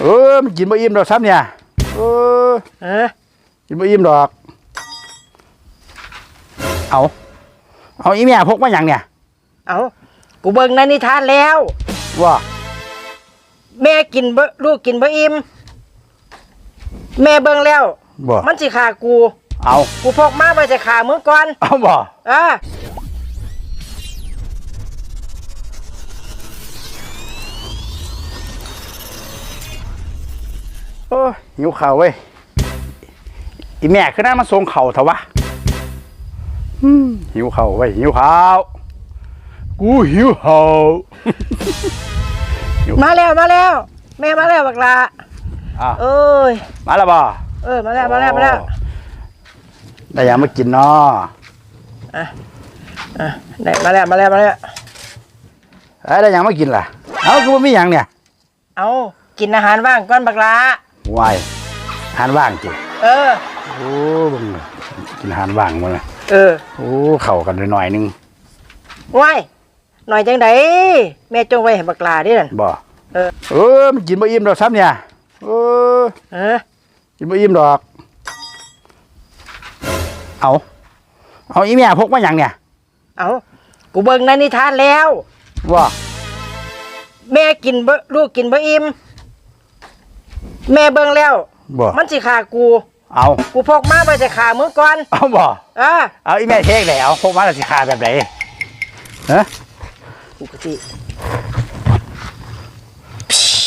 เออมันกินบ่อิ่มดอกซ้ำเนี่ยเออเออกินบ่อิ่มดอก เอาเอาอีแม่พกมาหยังเนี่ยเอากูเบิ่งในนิทานแล้ว ว่าแม่กินบ่ลูกกินบ่อิ่มแม่เบิ่งแล้ว บ่มันสิฆ่ากู เอากูพกมาไว้จะฆ่ามึงก่อนเอาบ่เออ โอ้ยหิวข้าวเว้ย อีแม่คือน่ามาส่งข้าวเถอะวะอืมหิวข้าวเว้ยหิวข้าว กูหิวข้าว มาแล้วมาแล้ว แม่มาแล้วบักลาอะ เอ้ยมาแล้วบ่เออมาแล้วมาแล้วมาแล้วได้ยังมากินเนาะอะได้มาแล้วมาแล้วมาแล้ว เอ้ยได้ยังมากินล่ะ เอาคือว่ามีหยังเนี่ย เอากินอาหารว่างก่อนบักลา วายอาหารว่างจิเออ โอ้เบึงเลยกินอาหารว่างมาเลยเออโอ้เข้ากันหน่อยๆนึงว้ายหน่อยจังไดแม่จงไว้ให้บักลาเดินั่น บ่เออ เออมันกินบ่อิ่มดอกซ้ำเนี่ยเออ เออกินบ่อิ่มดอก เอาเอาอีแม่พกมาหยังเนี่ยเอากูเบิ่งในนิทานแล้ว ว่าแม่กินบ่ลูกกินบ่อิ่ม แม่เบิ่งแล้ว บ่ มันสิฆ่ากู เอา กูพกมาไว้จะฆ่ามึงก่อนเอาบ่เออเอาอีแม่เทกแล้วพกมาแล้วสิขาแบบไหนฮะกูก็สิ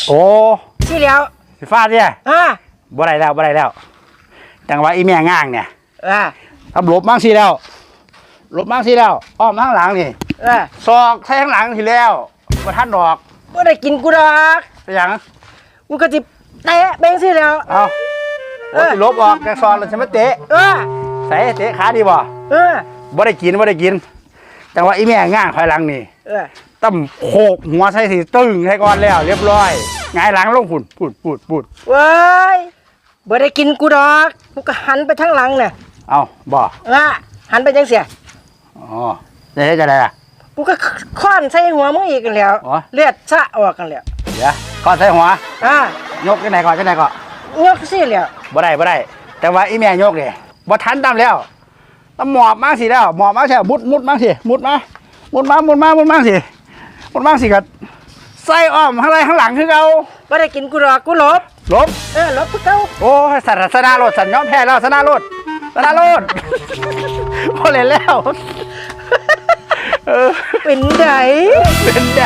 โอ้ที่แล้วสิฟาดเนี่ยอ่าบ่ได้แล้วบ่ได้แล้วจังว่าอีแม่ง่างเนี่ยอ่าทำหลบมั่งสิแล้วหลบมั่งสิแล้วอ้อมข้างหลังนี่เออซอกใส่ข้างหลังทีแล้วบ่ทันดอกบ่ได้กินกูดอกไปหยังกูก็สิ เตะแบงสิแล้ว เอาโอ้สิลบออกจากซอนแล้วใช่ไหมเตะเออ ใส่เตะขาดีบ่เออ บ่ได้กินบ่ได้กินจังว่าอีแม่ง่างถอยหลังนี่เออ ตั้มโขกหัวใส่สิตึ้งให้ก่อนแล้ว เรียบร้อยหงายหลังลงพุ่นพูดพูดพูดเว้ยบ่ได้กินกูดอกกูก็หันไปทางหลังน่ะเอาบ่อ่าหันไปจังเสียอ๋อจะได้จะได้ล่ะ กูก็ค้อนใส่หัวมึงอีกกันแล้ว อ๋อ เลือดสะออกกันแล้วเดี๋ยวข้อใส่หัว อ่า ยกจังไหนก่อนจังไหนก่อนยกสิแล้วบ่ได้บ่ได้ แต่ว่าอีแม่ยกเนี่ยบ่ทันตามแล้วต้องหมอบมาสิแล้วหมอบมาใช่มุดมุดมาสิมุดมามุดมามุดมามุดมาสิมุดมาสิกับใส่อ้อมข้างในข้างหลังคือเก่าบ่ได้กินกูดอกกูหลบหลบเออหลบกูเก่าโอ้ยสัตว์สนาโลดสัตว์ย้อมแพ้แล้วสนาโลดสนาโลดพอเล่นแล้วเออเป็นไดเป็นใจ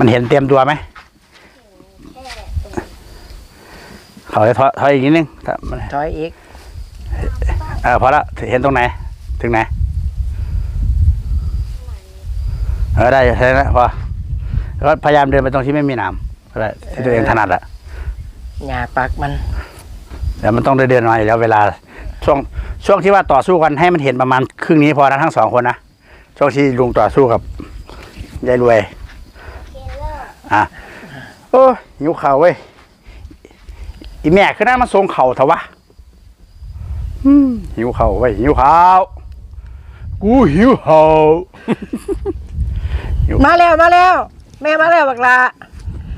มันเห็นเตรียมตัวไหมเขาจะถอยถอยอีกนิดนึงถ้ามันถอยอีก เออพอละเห็นตรงไหน ถึงไหน เออได้ใช่แล้วพอแล้วก็พยายามเดินไปตรงที่ไม่มีน้ำก็ได้ที่ตัวเองถนัดอะหญ้าปักมันเดี๋ยวมันต้องได้เดินมาอยู่แล้วเวลา ช่วงช่วงที่ว่าต่อสู้กันให้มันเห็นประมาณครึ่งนี้พอนะทั้งสองคนนะช่วงที่ลุงต่อสู้กับยายรวย อะโอ้ยหิวข่าวเว้ยอีแม่คือน่ามาส่งเข่าวเถอะวะอืมหิวข่าวเว้ยหิวข่าวกูหิวข่าวมาแล้วมาแล้ว แม่มาแล้วบักลา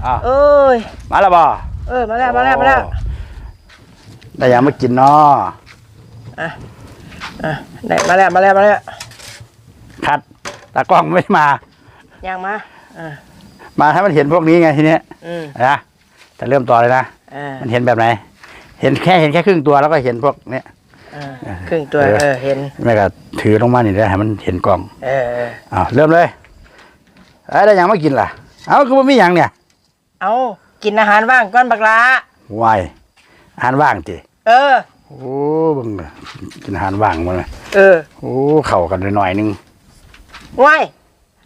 อะเอ้ยมาแล้วบ่เออมาแล้วมาแล้วมาแล้วได้ยังมากินเนาะอะได้มาแล้วมาแล้วมาแล้วคัดตากล้องไม่มายังมาอ่า มาให้มันเห็นพวกนี้ไงทีเนี้ยอืมนะจะเริ่มต่อเลยนะอ่ามันเห็นแบบไหน เห็นแค่เห็นแค่ครึ่งตัวแล้วก็เห็นพวกเนี้ย อ่าครึ่งตัวเออเออเห็น แม่ก็ถือลงมานี่ได้ให้มันเห็นกล้องเออเอออ้าวเริ่มเลยเอ้ยได้ยังมากินล่ะ เอาคือว่ามีหยังเนี่ยเอากินอาหารว่างก่อนบักลาวายอาหารว่างจิเออ โอ้เบึงเลยกินอาหารว่างมาเลยเออโอ้เข้ากันหน่อยๆนึงว้าย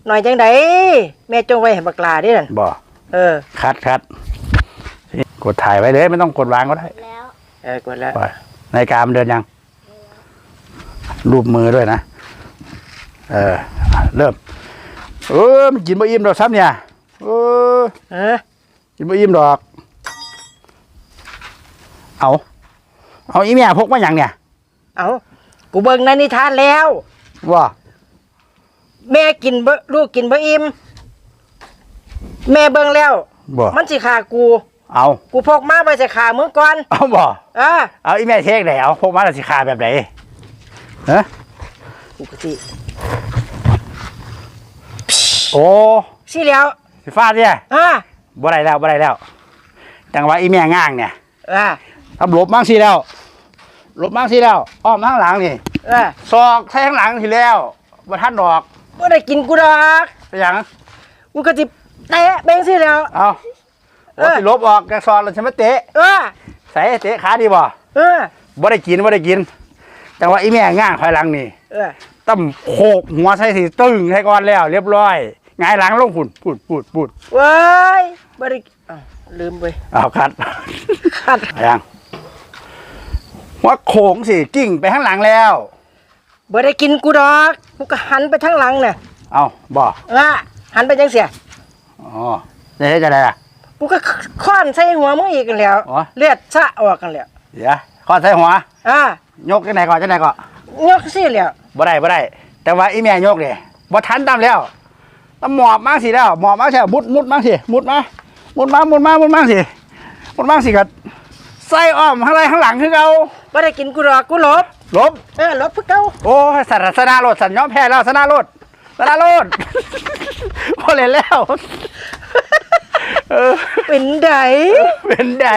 หน่อยจังไดแม่จงไว้ให้บักลาเดินั่นบ่เออคัดคัดกดถ่ายไว้เลยไม่ต้องกดวางก็ได้เออกดแล้วไปนาฬิกามันเดินยัง รูปมือด้วยนะ เอออะเริ่ม เออมันกินบ่อิ่มดอกซ้ำเนี่ยเออเออกินบ่อิ่มดอก เอาเอาอีแม่พกมาอย่างเนี่ย เอากูเบิ่งในนิทานแล้วว่า แม่กินบ่ลูกกินบ่อิ่มแม่เบิ่งแล้ว บ่ มันสิฆ่ากู เอากูพกมาไว้จะฆ่ามึงก่อนเอาบ่เออเอาอีแม่เทคไหนเอาพกมาแล้วสิคาแบบไหนฮะกูก็สิโอ้สิแล้วสิฟาดเนี่ยอ่าบ่ได้แล้วบ่ได้แล้วจังว่าอีแม่ง่างเนี่ยอ่าทำหลบมั่งสิแล้วหลบมั่งสิแล้วอ้อมข้างหลังนี่อ่าซอกใส่ข้างหลังทีแล้วบ่ทันดอก บ่ได้กินกูดอกไปหยังกูก็สิเตะเบ่งสิแล้ว เอาเอโอ้อสิลบออกจากซอกแล้วใช่ไหมเตะเออ ใส่เตะขาดีบ่เออ บ่ได้กินบ่ได้กินจังว่าอีแม่ง่างถอยหลังนี่เออตั้มโขกหัวใส่สิตึ้งให้ก่อนแล้ว เรียบร้อยหงายหลังลงพุ่นพูดพูดพูดเว้ยบ่ได้อ้าวลืมไปเอาคัดคัดไปยังหัวโขงสิกิ้งไปข้างหลังแล้ว บ่ได้กินกูดอก กูก็หันไปทางหลังน่ะเอาบ่อ่าหันไปจังเสียอ๋อจะได้จะได้ล่ะ กูก็ค้อนใส่หัวมึงอีกกันแหล้วอ๋อ เลือดสะออกกันแล้วเดี๋ยวข้อใส่หัว อ่ายกจังไหนก่อนจังไหนก่อนยกสิแล้วบ่ได้บ่ได้ แต่ว่าอีแม่ยกเนี่ยบ่ทันตามแล้วต้องหมอบมากสิแล้ว หมอบมากใช่มุดมุดมากสิมุดมามุดมามุดมามุดมากสิมุดมากสิก็ใส่อ้อมข้างในข้างหลังคือเก่าบ่ได้กินกูดอกกูหลบห ลบเออหลบเพื่อเก่าโอ้ยสัตว์สนาโลดสัตว์ย้อมแพ้แล้วสนาโลดสนาโลดพอเล่นแล้ว เออเป็นไดเป็นได